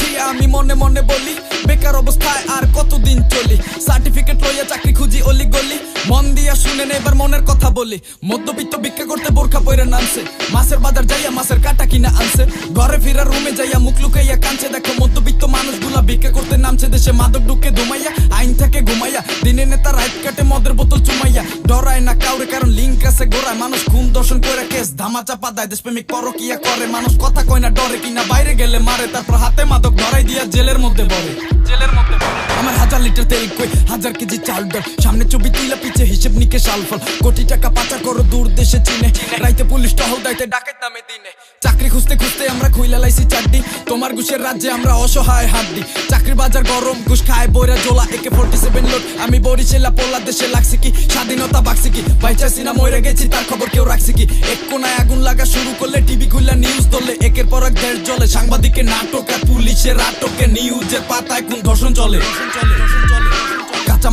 উঠি আমি মনে মনে বলি, বেকার অবস্থায় আর কতদিন চলি? সার্টিফিকেট লইয়া চাকরি খুঁজি অলি গলি। মন দিয়া শুনে এবার মনের কথা বলি। মধ্যবিত্ত ভিক্ষা করতে বোরখা পয়রা নামছে। মাছের বাজার যাইয়া মাছের কাটা কিনা আনছে। ঘরে ফিরা রুমে যাইয়া মুখ লুকাইয়া কানছে দেখো, মধ্যবিত্ত মানুষগুলা ভিক্ষা করতে নামছে। দেশে মাদক ঢুকে ধুমাইয়া আইন থেকে ঘুমাইয়া দিনে নেতা রাইট কাটে মদের বোতল চুমাইয়া। ডরায় না কাউরে, কারণ আছে গোড়ায় মানুষ খুন দর্শন করে কেস। ধামা চাপা দেয় দেশপ্রেমিক পরকিয়া করে। মানুষ কথা কয় না, ডরে কিনা। বাইরে গেলে মারে, তারপর হাতে মাদক ধরাই দিয়া জেলের মধ্যে বলে জেলের মধ্যে লিটার তেল কই? হাজার কেজি চাল ডাল সামনে ছবি তুইলা পিছে, হিসেব নিকে সালফল কোটি টাকা পাচার করো, দূর দেশে চিনে। রাইতে পুলিশ টহল, দাইতে ডাকাত নামে দিনে। চাকরি খুঁজতে খুঁজতে আমরা খুইলা লাইছি চাড্ডি তোমার ঘুষের রাজ্যে আমরা অসহায় হাড্ডি। চাকরি বাজার গরম, ঘুষ খায়, বইরা জোলা, একে ফোর্টি সেভেন লোড আমি বরিশালা পোলা দেশে লাগছি কি? স্বাধীনতা বাকছি কি? বাইচাইছি না মরে গেছি, তার খবর কেউ রাখছি কি? এক কোনায় আগুন লাগা শুরু করলে টিভি খুললা নিউজ ধরলে। একের পর এক দেশ চলে সাংবাদিকের নাটক আর পুলিশের আটকে। নিউজের পাতায় কোন ধর্ষণ চলে।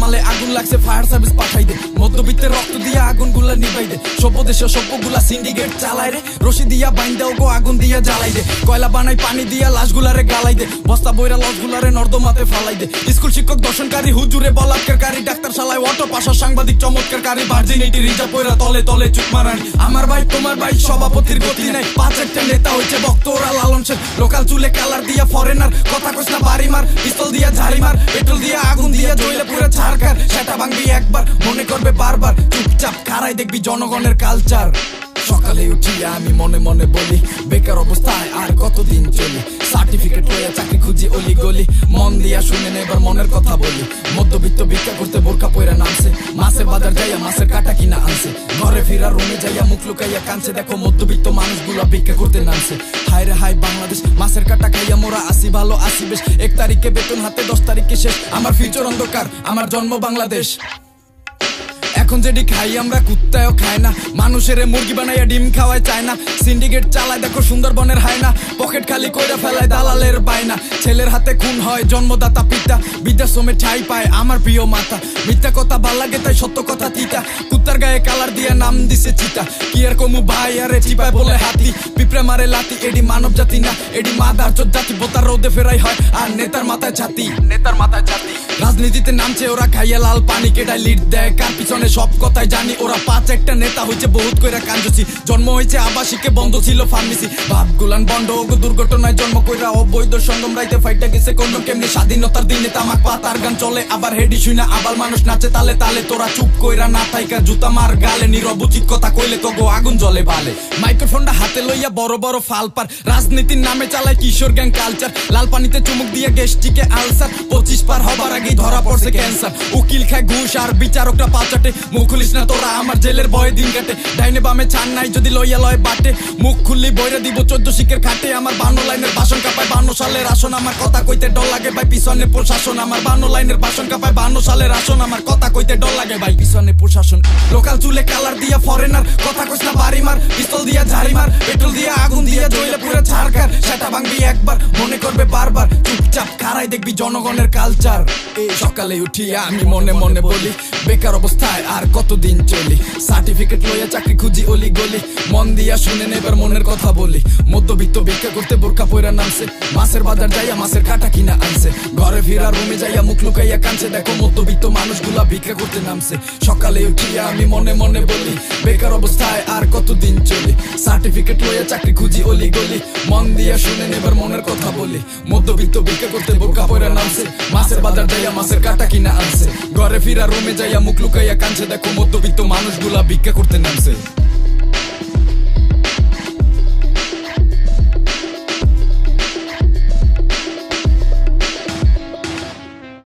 কাঁচামালে আগুন লাগছে ফায়ার সার্ভিস পাঠাই দে। মধ্যবিত্তের রক্ত দিয়া আগুনগুলা নিভাই দে। সভ্য দেশে সভ্যগুলা সিন্ডিকেট চালায় রে। রশি দিয়া বাইন দেও গো, আগুন দিয়া জ্বালাই দে। কয়লা বানাই, পানি দিয়া লাশ গুলারে গালাই দে। বস্তা বইরা লস গুলারে নর্দমাতে ফালাই দে। স্কুল শিক্ষক, দর্শনকারী, হুজুরে বলাৎকারী ডাক্তার শালায় অটো পাশা সাংবাদিক চমৎকারী ভার্জিনিটি রিজার্ভ কইরা তলে তলে চুপ মারানি। আমার ভাই, তোমার ভাই, সভাপতির গতি নাই। পাঁচ একটা নেতা হইছে ভক্তরা লালন শেখ লোকাল চুলে কালার দিয়া ফরেনার কথা কইস না, বাড়ি মার। পিস্তল দিয়া ঝাড়ি মার। পেট্রোল দিয়া আগুন দিয়া জ্বলে পুরো ছাড়কার সেটা ভাঙবি একবার, মনে করবে বারবার। চুপচাপ খারাই দেখবি জনগণের কালচার সকালে উঠি আমি মনে মনে বলি, বেকার অবস্থায় আর কতদিন চলি? সার্টিফিকেট লইয়া চাকরি খুঁজি, অলি গলি মন দিয়া শুনে এবার মনের কথা বলি। মধ্যবিত্ত ভিক্ষা করতে বোরকা পয়রা নামছে। মাসে বাজার যাইয়া মাছের কাটা কিনা আনছে। ঘরে ফিরা রুমে যাইয়া মুখ লুকাইয়া কানছে দেখো মধ্যবিত্ত মানুষগুলা ভিক্ষা করতে নামছে। হায় রে হায়, বাংলাদেশ, মাছের কাটা খাইয়া মোরা আসি, ভালো আসি বেশ। এক তারিখে বেতন হাতে, দশ তারিখে শেষ। আমার ফিউচার অন্ধকার, আমার জন্ম বাংলাদেশ। এখন যেটি খাই, আমরা কুত্তায়ও খায় না। মানুষের মুরগি বানাইয়া ডিম খাওয়ায় চায় না। সিন্ডিকেট চালায়, দেখো সুন্দরবনের হায় না পকেট খালি কইরা ফেলায়, দালালের বায়না। ছেলের হাতে খুন হয়, জন্মদাতা পিতা। বৃদ্ধাশ্রমে ঠাই পায়, আমার প্রিয় মাতা। মিথ্যা কথা ভালো লাগে, তাই সত্য কথা তিতা। কুত্তার গায়ে কালার দিয়ে নাম দিছে চিতা। কি আর কমু ভাই, আরে চিপায় বলে হাতি। পিঁপড়ে মারে লাতি এডি মানব জাতি না। এডি মাদার চোদ্দ জাতি, বোতার রোদে ফেরাই হয়। আর নেতার মাথায় ছাতি, নেতার মাথায় ছাতি। রাজনীতিতে নামছে, ওরা খাইয়া লাল পানি কেটায় লিড দেয়। কার পিছনে সব কথাই জানি, ওরা পাঁচ একটা নেতা হয়েছে, বহুত কইরা কাঞ্জুসি জন্ম হয়েছে আবাসিকে, বন্ধ ছিল ফার্মেসি ভাব গুলান বন্ধ দুর্ঘটনায় জন্ম কইরা অবৈধ সঙ্গম রাইতে ফাইটা গেছে কোন কেমনি? স্বাধীনতার দিনে তামাক পাতার গান চলে, আবার হেডি শুই না আবার মানুষ নাচে তালে তালে। তোরা চুপ কইরা না থাইকা, জুতা মার গালে, নীরব উচিত কথা কইলে তো গো আগুন জ্বলে বালে। মাইক্রোফোনটা হাতে লইয়া বড় বড় ফাল পার রাজনীতির নামে চালায় কিশোর গ্যাং কালচার লাল পানিতে চুমুক দিয়ে গেস্টিকে আলসার, পঁচিশ পার হবার আগেই ধরা পড়ছে ক্যান্সার উকিল খায় ঘুষ আর বিচারকরা পাচাটে মুখ খুলিস না তোরা, আমার জেলের ভয়ে দিন কাটে। ডাইনে বামে ছান নাই, যদি লইয়া লয় বাটে। মুখ খুললি বইরে দিব চোদ্দ শিখের খাটে। আমার বান্ন লাইনের বাসন কাপায় বান্ন সালের আসন। আমার কথা কইতে ডর লাগে ভাই, পিছনে প্রশাসন। আমার বান্ন লাইনের বাসন কাপায় বান্ন সালের আসন। আমার কথা কইতে ডর লাগে ভাই, পিছনে প্রশাসন। লোকাল চুলে কালার দিয়া ফরেনার কথা কইস না বাড়ি মার, পিস্তল দিয়া ঝাড়ি মার। পেট্রোল দিয়া আগুন দিয়া জ্বলে পুরো ছাড়কার সেটা ভাঙবি একবার, মনে করবে বারবার। চুপচাপ খারাই দেখবি জনগণের কালচার সকালে উঠিয়া আমি মনে মনে বলি, বেকার অবস্থায় আর কতদিন চলি? সার্টিফিকেট লইয়া চাকরি খুঁজি অলি গলি। মন দিয়া শুনে নেবার মনের কথা বলি। মধ্যবিত্ত ভিক্ষা করতে বোরকা পয়রা নামছে। মাছের বাজার যাইয়া মাছের কাটা কিনা আনছে। ঘরে ফিরা রুমে যাইয়া মুখ লুকাইয়া কানছে দেখো, মধ্যবিত্ত মানুষগুলা ভিক্ষা করতে নামছে। সকালে উঠিয়া আমি মনে মনে বলি, বেকার অবস্থায় আর কতদিন চলি? সার্টিফিকেট লইয়া চাকরি খুঁজি অলি গলি। মন দিয়া শুনে নেবার মনের কথা বলি। মধ্যবিত্ত ভিক্ষা করতে বোরকা পয়রা নামছে। মাছের বাজার যাইয়া মাছের কাটা কিনা আনছে। ঘরে ফিরা রুমে যাইয়া মুখ লুকাইয়া কানছে দেখো মধ্যবিত্ত মানুষগুলা ভিক্ষা করতে নামছে।